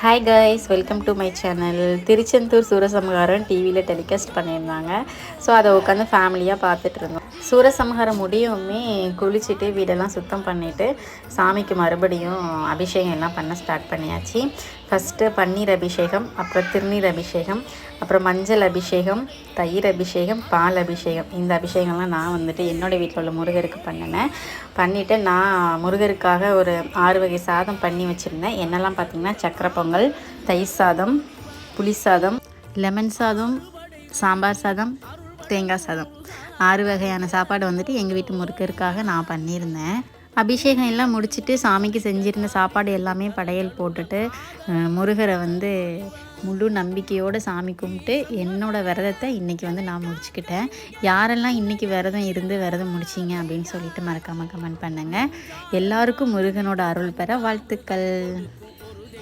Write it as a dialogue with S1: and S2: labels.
S1: Hi guys welcome to my channel Tiruchendur Soorasamharam டிவியில் telecast பண்ணியிருந்தாங்க. So அதை உட்காந்து ஃபேமிலியாக பார்த்துட்டு இருந்தோம். சூரசம்ஹாரம் முடியுமே குளிச்சுட்டு வீடெல்லாம் சுத்தம் பண்ணிவிட்டு சாமிக்கு மறுபடியும் அபிஷேகம் எல்லாம் பண்ண ஸ்டார்ட் பண்ணியாச்சு. ஃபஸ்ட்டு பன்னீர் அபிஷேகம் அப்புறம் திருநீர் அபிஷேகம் அப்புறம் மஞ்சள் அபிஷேகம் தயிர் அபிஷேகம் பால் அபிஷேகம். இந்த அபிஷேகம்லாம் நான் வந்துட்டு என்னோடய வீட்டில் உள்ள முருகருக்கு பண்ணினேன். பண்ணிவிட்டு நான் முருகருக்காக ஒரு ஆறு வகை சாதம் பண்ணி வச்சுருந்தேன். என்னெல்லாம் பார்த்தீங்கன்னா சக்கரை பொங்கல் தயிர் சாதம் புளி சாதம் லெமன் சாதம் சாம்பார் சாதம் தேங்காய் சாதம். ஆறு வகையான சாப்பாடு வந்துட்டு எங்கள் வீட்டு முருகருக்காக நான் பண்ணியிருந்தேன். அபிஷேகம் எல்லாம் முடிச்சுட்டு சாமிக்கு செஞ்சிருந்த சாப்பாடு எல்லாமே படையல் போட்டுட்டு முருகரை வந்து முழு நம்பிக்கையோடு சாமி கும்பிட்டு என்னோடய விரதத்தை இன்றைக்கி வந்து நான் முடிச்சுக்கிட்டேன். யாரெல்லாம் இன்றைக்கி விரதம் இருந்து விரதம் முடிச்சிங்க அப்படின்னு சொல்லிட்டு மறக்காமல் கமெண்ட் பண்ணுங்கள் எல்லாருக்கும் முருகனோட அருள் பெற வாழ்த்துக்கள்.